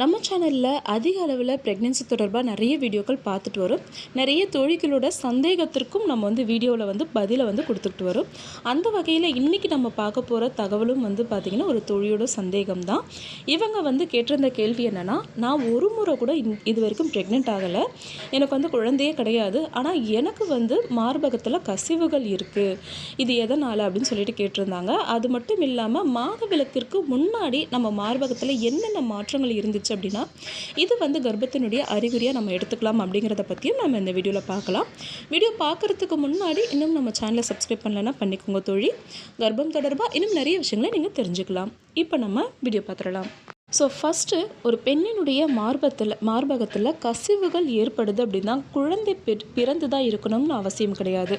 நம்ம சேனலில் அதிக அளவில் ப்ரெக்னென்சி தொடர்பாக நிறைய வீடியோக்கள் பார்த்துட்டு வரும். நிறைய தொழில்களோட சந்தேகத்திற்கும் நம்ம வந்து வீடியோவில் வந்து பதிலை வந்து கொடுத்துட்டு வரும். அந்த வகையில் இன்றைக்கி நம்ம பார்க்க போகிற தகவலும் வந்து பார்த்திங்கன்னா ஒரு தொழிலோட சந்தேகம் தான் இவங்க வந்து கேட்டிருந்த கேள்வி என்னென்னா நான் ஒரு முறை கூட இன் இது வரைக்கும் ப்ரெக்னென்ட் ஆகலை. எனக்கு வந்து குழந்தையே கிடையாது. ஆனால் எனக்கு வந்து மார்பகத்தில் கசிவுகள் இருக்குது இது எதனால் அப்படின்னு சொல்லிட்டு கேட்டிருந்தாங்க. அது மட்டும் இல்லாமல் மாதவிலக்கிற்கு முன்னாடி நம்ம மார்பகத்தில் என்னென்ன மாற்றங்கள் இருந்துச்சு அப்படின்னா இது வந்து கர்ப்பத்தினுடைய அறிகுறியாக நம்ம எடுத்துக்கலாம் அப்படிங்கிறத பற்றியும் நம்ம இந்த வீடியோவில் பார்க்கலாம். வீடியோ பார்க்குறதுக்கு முன்னாடி இன்னும் நம்ம சேனலை சப்ஸ்கிரைப் பண்ணலன்னா பண்ணிக்கோங்க தோழி. கர்ப்பம் தொடர்பாக இன்னும் நிறைய விஷயங்களை நீங்கள் தெரிஞ்சுக்கலாம். இப்போ நம்ம வீடியோ பார்த்துடலாம். ஸோ ஃபஸ்ட்டு ஒரு பெண்ணினுடைய மார்பத்தில் மார்பகத்தில் கசிவுகள் ஏற்படுது அப்படின்னா குழந்தை பிறந்து தான் இருக்கணும்னு அவசியம் கிடையாது.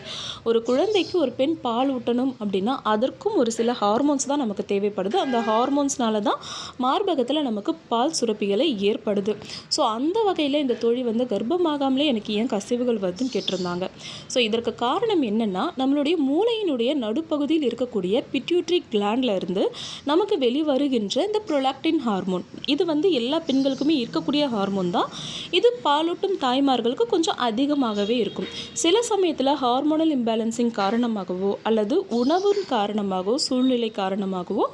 ஒரு குழந்தைக்கு ஒரு பெண் பால் ஊட்டணும் அப்படின்னா அதற்கும் ஒரு சில ஹார்மோன்ஸ் தான் நமக்கு தேவைப்படுது. அந்த ஹார்மோன்ஸ்னால தான் மார்பகத்தில் நமக்கு பால் சுரப்பிகளை ஏற்படுது. ஸோ அந்த வகையில் இந்த தொழில் வந்து கர்ப்பமாகாமலே எனக்கு ஏன் கசிவுகள் வருதுன்னு கேட்டிருந்தாங்க. ஸோ இதற்கு காரணம் என்னென்னா நம்மளுடைய மூளையினுடைய நடுப்பகுதியில் இருக்கக்கூடிய பிட்யூட்ரி கிளாண்டில் இருந்து நமக்கு வெளிவருகின்ற இந்த ப்ரொலாக்டின் ஹார்மோன் இது வந்து எல்லா பெண்களுக்குமே இருக்கக்கூடிய ஹார்மோன் தான். இது பாலூட்டும் தாய்மார்களுக்கு கொஞ்சம் அதிகமாகவே இருக்கும். சில சமயத்தில் ஹார்மோனல் இம்பேலன்சிங் காரணமாகவோ அல்லது உணவின் காரணமாகவோ சூழ்நிலை காரணமாகவோ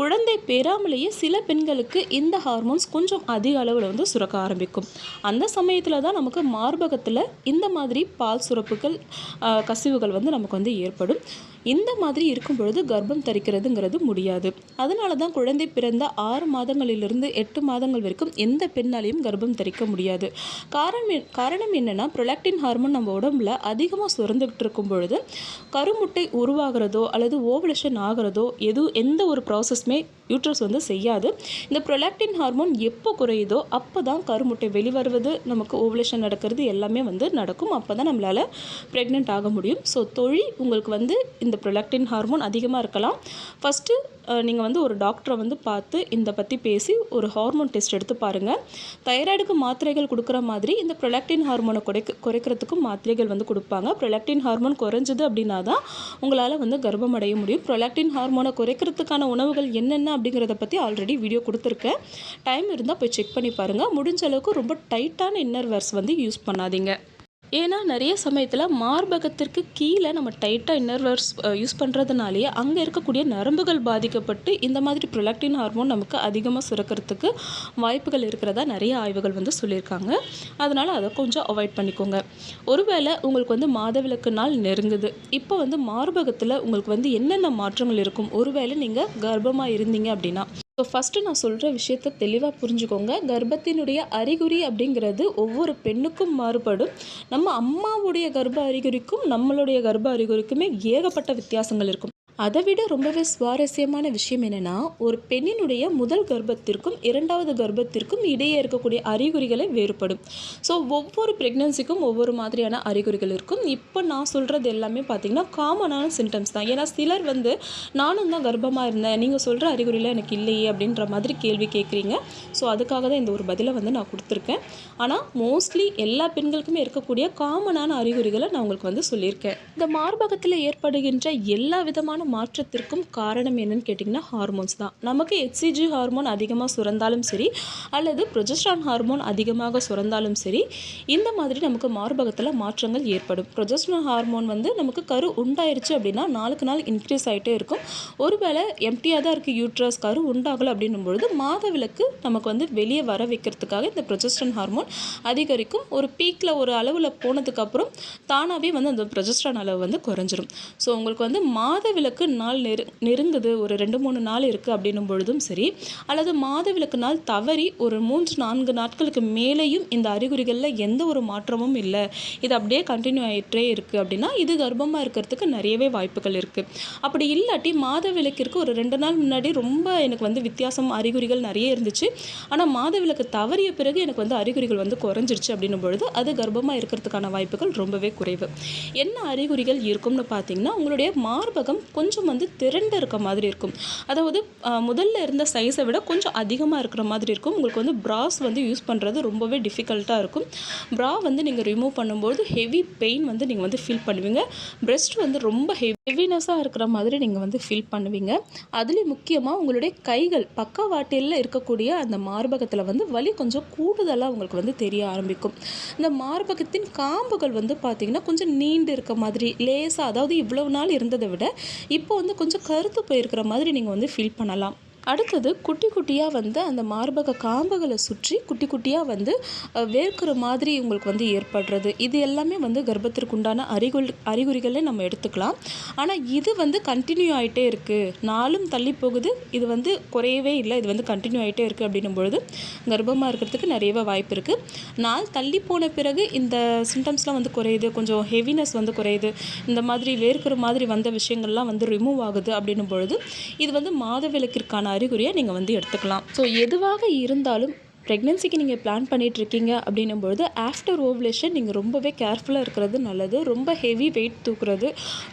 குழந்தை பெறாமலேயே சில பெண்களுக்கு இந்த ஹார்மோன்ஸ் கொஞ்சம் அதிக அளவில் வந்து சுரக்க ஆரம்பிக்கும். அந்த சமயத்தில் தான் நமக்கு மார்பகத்தில் இந்த மாதிரி பால் சுரப்புகள் கசிவுகள் வந்து நமக்கு வந்து ஏற்படும். இந்த மாதிரி இருக்கும் பொழுது கர்ப்பம் தரிக்கிறதுங்கிறது முடியாது. அதனால தான் குழந்தை பிறந்த ஆறு மாதங்களிலிருந்து எட்டு மாதங்கள் வரைக்கும் எந்த பெண்ணாலையும் கர்ப்பம் தரிக்க முடியாது. காரணம் காரணம் என்னென்னா ப்ரொலாக்டின் ஹார்மோன் நம்ம உடம்புல அதிகமாக சுரந்துக்கிட்டு இருக்கும் பொழுது கருமுட்டை உருவாகிறதோ அல்லது ஓவலேஷன் ஆகிறதோ எது எந்த ஒரு ப்ராசஸ் ப்ராசஸ்மே யூட்ரஸ் வந்து செய்யாது. இந்த ப்ரொலாக்டின் ஹார்மோன் எப்போ குறையுதோ அப்போ தான் கருமுட்டை வெளிவருவது நமக்கு ஓவலேஷன் நடக்கிறது எல்லாமே வந்து நடக்கும். அப்போ தான் நம்மளால் ப்ரெக்னென்ட் ஆக முடியும். ஸோ தொழில் உங்களுக்கு வந்து இந்த ப்ரொலாக்டின் ஹார்மோன் அதிகமாக இருக்கலாம். ஃபஸ்ட்டு நீங்கள் வந்து ஒரு டாக்டரை வந்து பார்த்து இந்த பற்றி பேசி ஒரு ஹார்மோன் டெஸ்ட் எடுத்து பாருங்கள் தைராய்டுக்கு மாத்திரைகள் கொடுக்குற மாதிரி இந்த ப்ரொலாக்டின் ஹார்மோனை குறைக்க குறைக்கிறதுக்கும் மாத்திரைகள் வந்து கொடுப்பாங்க. ப்ரொலாக்டின் ஹார்மோன் குறைஞ்சது அப்படின்னா தான் உங்களால் வந்து கர்ப்பம் அடைய முடியும். ப்ரொலாக்டின் ஹார்மோனை குறைக்கிறதுக்கான உணவுகள் என்னென்ன அப்படிங்கிறத பற்றி ஆல்ரெடி வீடியோ கொடுத்துருக்கேன். டைம் இருந்தால் போய் செக் பண்ணி பாருங்கள் முடிஞ்ச அளவுக்கு ரொம்ப டைட்டான இன்னர் வேர்ஸ் வந்து யூஸ் பண்ணாதீங்க. ஏன்னா நிறைய சமயத்தில் மார்பகத்திற்கு கீழே நம்ம டைட்டாக இன்னர்வர்ஸ் யூஸ் பண்ணுறதுனாலேயே அங்கே இருக்கக்கூடிய நரம்புகள் பாதிக்கப்பட்டு இந்த மாதிரி ப்ரொலாக்டின் ஹார்மோன் நமக்கு அதிகமாக சுரக்கிறதுக்கு வாய்ப்புகள் இருக்கிறதா நிறைய ஆய்வுகள் வந்து சொல்லியிருக்காங்க. அதனால் அதை கொஞ்சம் அவாய்ட் பண்ணிக்கோங்க. ஒருவேளை உங்களுக்கு வந்து மாதவிலக்கு நாள் நெருங்குது. இப்போ வந்து மார்பகத்தில் உங்களுக்கு வந்து என்னென்ன மாற்றங்கள் இருக்கும்? ஒருவேளை நீங்கள் கர்ப்பமாக இருந்தீங்க அப்படின்னா. ஸோ ஃபஸ்ட்டு நான் சொல்கிற விஷயத்த தெளிவாக புரிஞ்சுக்கோங்க. கர்ப்பத்தினுடைய அறிகுறி அப்படிங்கிறது ஒவ்வொரு பெண்ணுக்கும் மாறுபடும். நம்ம அம்மாவுடைய கர்ப்ப அறிகுறிக்கும் நம்மளுடைய கர்ப்ப அறிகுறிக்குமே ஏகப்பட்ட வித்தியாசங்கள் இருக்கும். அதை விட ரொம்பவே சுவாரஸ்யமான விஷயம் என்னென்னா ஒரு பெண்ணினுடைய முதல் கர்ப்பத்திற்கும் இரண்டாவது கர்ப்பத்திற்கும் இடையே இருக்கக்கூடிய அறிகுறிகளை வேறுபடும். ஸோ ஒவ்வொரு ப்ரெக்னன்சிக்கும் ஒவ்வொரு மாதிரியான அறிகுறிகள் இருக்கும். இப்போ நான் சொல்கிறது எல்லாமே பார்த்தீங்கன்னா காமனான சிம்டம்ஸ் தான். ஏன்னா சிலர் வந்து நானும் தான் கர்ப்பமாக இருந்தேன். நீங்கள் சொல்கிற அறிகுறியில் எனக்கு இல்லையே அப்படின்ற மாதிரி கேள்வி கேட்குறீங்க ஸோ அதுக்காக தான் இந்த ஒரு பதிலை வந்து நான் கொடுத்துருக்கேன். ஆனால் மோஸ்ட்லி எல்லா பெண்களுக்குமே இருக்கக்கூடிய காமனான அறிகுறிகளை நான் உங்களுக்கு வந்து சொல்லியிருக்கேன். இந்த மார்பகத்தில் ஏற்படுகின்ற எல்லா விதமான மாற்றத்திற்கும் காரணம் என்னன்னு கேட்டிங்கன்னா ஹார்மோன்ஸ் தான். நமக்கு ஹெச்சிஜி ஹார்மோன் அதிகமாக சுரந்தாலும் சரி அல்லது ப்ரொஜெஸ்ட்ரான் ஹார்மோன் அதிகமாக சுரந்தாலும் சரி இந்த மாதிரி நமக்கு மார்பகத்தில் மாற்றங்கள் ஏற்படும். ப்ரொஜஸ்ட்ரான் ஹார்மோன் வந்து நமக்கு கரு உண்டாயிருச்சு அப்படின்னா நாளுக்கு நாள் இன்க்ரீஸ் ஆகிட்டே இருக்கும். ஒருவேளை எம்டியாக தான் இருக்குது யூட்ரஸ் கரு உண்டாகலை அப்படின்னும் பொழுது மாதவிலக்கு நமக்கு வந்து வெளியே வர வைக்கிறதுக்காக இந்த ப்ரொஜஸ்ட்ரான் ஹார்மோன் அதிகரிக்கும். ஒரு பீக்கில் ஒரு அளவில் போனதுக்கப்புறம் தானாகவே வந்து அந்த ப்ரொஜெஸ்ட்ரான் அளவு வந்து குறைஞ்சிரும். ஸோ உங்களுக்கு வந்து மாதவிலக்கு நாள் நெரு நெருங்குது. ஒரு ரெண்டு மூணு நாள் இருக்குது அப்படின்னும் பொழுதும் சரி அல்லது மாதவிலக்கு நாள் தவறி ஒரு மூன்று நான்கு நாட்களுக்கு மேலேயும் இந்த அறிகுறிகளில் எந்த ஒரு மாற்றமும் இல்லை. இது அப்படியே கண்டினியூ ஆகிட்டே இருக்குது அப்படின்னா இது கர்ப்பமாக இருக்கிறதுக்கு நிறையவே வாய்ப்புகள் இருக்குது அப்படி இல்லாட்டி மாதவிலக்கிற்கு ஒரு ரெண்டு நாள் முன்னாடி ரொம்ப எனக்கு வந்து வித்தியாசம் அறிகுறிகள் நிறைய இருந்துச்சு. ஆனால் மாதவிலக்கு தவறிய பிறகு எனக்கு வந்து அறிகுறிகள் வந்து குறைஞ்சிருச்சு அப்படின்னும் பொழுது அது கர்ப்பமாக இருக்கிறதுக்கான வாய்ப்புகள் ரொம்பவே குறைவு. என்ன அறிகுறிகள் இருக்கும்னு பார்த்தீங்கன்னா உங்களுடைய மார்பகம் கொஞ்சம் வந்து திரண்டு இருக்க மாதிரி இருக்கும். அதாவது முதல்ல இருந்த சைஸை விட கொஞ்சம் அதிகமாக இருக்கிற மாதிரி இருக்கும். உங்களுக்கு வந்து ப்ராஸ் வந்து யூஸ் பண்ணுறது ரொம்பவே டிஃபிகல்ட்டாக இருக்கும். ப்ரா வந்து நீங்கள் ரிமூவ் பண்ணும்போது ஹெவி பெயின் வந்து நீங்கள் வந்து ஃபீல் பண்ணுவீங்க. பிரெஸ்ட் வந்து ரொம்ப ஹெவி ஹெவினஸாக இருக்கிற மாதிரி நீங்கள் வந்து ஃபீல் பண்ணுவீங்க. அதுலேயும் முக்கியமாக உங்களுடைய கைகள் பக்கவாட்டில் இருக்கக்கூடிய அந்த மார்பகத்தில் வந்து வலி கொஞ்சம் கூடுதலாக உங்களுக்கு வந்து தெரிய ஆரம்பிக்கும். இந்த மார்பகத்தின் காம்புகள் வந்து பார்த்திங்கன்னா கொஞ்சம் நீண்டு இருக்க மாதிரி லேசாக அதாவது இவ்வளவு நாள் இருந்ததை விட இப்போ வந்து கொஞ்சம் கருத்து போயிருக்கிற மாதிரி நீங்கள் வந்து ஃபீல் பண்ணலாம். அடுத்தது குட்டி குட்டியாக வந்து அந்த மார்பக காம்புகளை சுற்றி குட்டி குட்டியாக வந்து வேர்க்கிற மாதிரி உங்களுக்கு வந்து ஏற்படுறது. இது எல்லாமே வந்து கர்ப்பத்திற்குண்டான அறிகுறி அறிகுறிகளை நம்ம எடுத்துக்கலாம். ஆனால் இது வந்து கண்டினியூ ஆகிட்டே இருக்குது நாளும் தள்ளி போகுது. இது வந்து குறையவே இல்லை. இது வந்து கண்டினியூ ஆகிட்டே இருக்குது அப்படின்னும் பொழுது கர்ப்பமாக இருக்கிறதுக்கு நிறையவே வாய்ப்பு இருக்குது நாள் தள்ளி போன பிறகு இந்த சிம்டம்ஸ்லாம் வந்து குறையுது. கொஞ்சம் ஹெவினஸ் வந்து குறையுது. இந்த மாதிரி வேர்க்கிற மாதிரி வந்த விஷயங்கள்லாம் வந்து ரிமூவ் ஆகுது அப்படின்னும் பொழுது இது வந்து மாதவிலக்கிற்கான அறிகுறியை நீங்கள் வந்து எடுத்துக்கலாம். ஸோ எதுவாக இருந்தாலும் ப்ரெக்னென்சிக்கு நீங்கள் பிளான் பண்ணிட்டு இருக்கீங்க அப்படின்னும் பொழுது ஆஃப்டர் ஓவலேஷன் நீங்கள் ரொம்பவே கேர்ஃபுல்லாக இருக்கிறது நல்லது. ரொம்ப ஹெவி வெயிட் தூக்குறது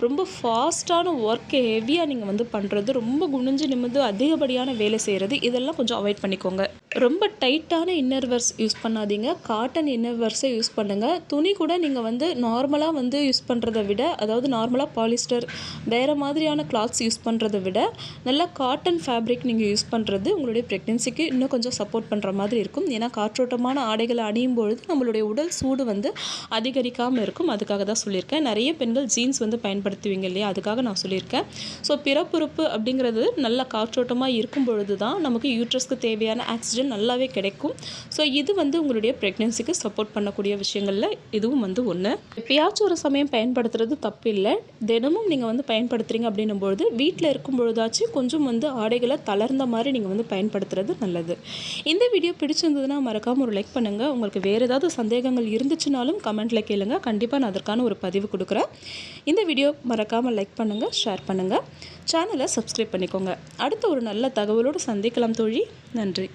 ரொம்ப ஃபாஸ்ட்டான ஒர்க்கை ஹெவியாக நீங்கள் வந்து பண்ணுறது ரொம்ப குனிஞ்சு நிமிந்து அதிகப்படியான வேலை செய்கிறது இதெல்லாம் கொஞ்சம் அவாய்ட் பண்ணிக்கோங்க. ரொம்ப டைட்டான இன்னர்வர்ஸ் யூஸ் பண்ணாதீங்க. காட்டன் இன்னர்வர்ஸை யூஸ் பண்ணுங்கள் துணி கூட நீங்கள் வந்து நார்மலாக வந்து யூஸ் பண்ணுறதை விட அதாவது நார்மலாக பாலிஸ்டர் வேறு மாதிரியான கிளாத்ஸ் யூஸ் பண்ணுறதை விட நல்லா காட்டன் ஃபேப்ரிக் நீங்கள் யூஸ் பண்ணுறது உங்களுடைய ப்ரெக்னென்சிக்கு இன்னும் கொஞ்சம் சப்போர்ட் பண்ணுற மாதிரி இருக்கும். ஏன்னா காற்றோட்டமான ஆடைகளை அணியும் பொழுது நம்மளுடைய உடல் சூடு வந்து அதிகரிக்காமல் இருக்கும். அதுக்காக தான் சொல்லியிருக்கேன். நிறைய பெண்கள் ஜீன்ஸ் வந்து பயன்படுத்துவீங்க இல்லையா? அதுக்காக நான் சொல்லியிருக்கேன். ஸோ பிறப்புறுப்பு அப்படிங்கிறது நல்ல காற்றோட்டமாக இருக்கும் பொழுது தான் நமக்கு யூட்ரஸ்க்கு தேவையான ஆக்சிஜன் நல்லாவே கிடைக்கும். ஸோ இது வந்து உங்களுடைய ப்ரெக்னென்சிக்கு சப்போர்ட் பண்ணக்கூடிய விஷயங்களில் இதுவும் வந்து ஒன்று எப்பயாச்சும் ஒரு சமயம் பயன்படுத்துறது தப்பு இல்லை. தினமும் நீங்கள் வந்து பயன்படுத்துகிறீங்க அப்படின்னும் பொழுது வீட்டில் இருக்கும் பொழுதாச்சும் கொஞ்சம் வந்து ஆடைகளை தளர்ந்த மாதிரி நீங்கள் வந்து பயன்படுத்துறது நல்லது. இந்த வீடியோ பிடிச்சிருந்ததுன்னா மறக்காமல் ஒரு லைக் பண்ணுங்கள் உங்களுக்கு வேறு ஏதாவது சந்தேகங்கள் இருந்துச்சுனாலும் கமெண்ட்டில் கேளுங்க. கண்டிப்பாக நான் அதற்கான ஒரு பதிவு கொடுக்குறேன். இந்த வீடியோ மறக்காமல் லைக் பண்ணுங்கள் ஷேர் பண்ணுங்கள் சேனலை சப்ஸ்கிரைப் பண்ணிக்கோங்க. அடுத்த ஒரு நல்ல தகவலோடு சந்திக்கலாம் தோழி. நன்றி.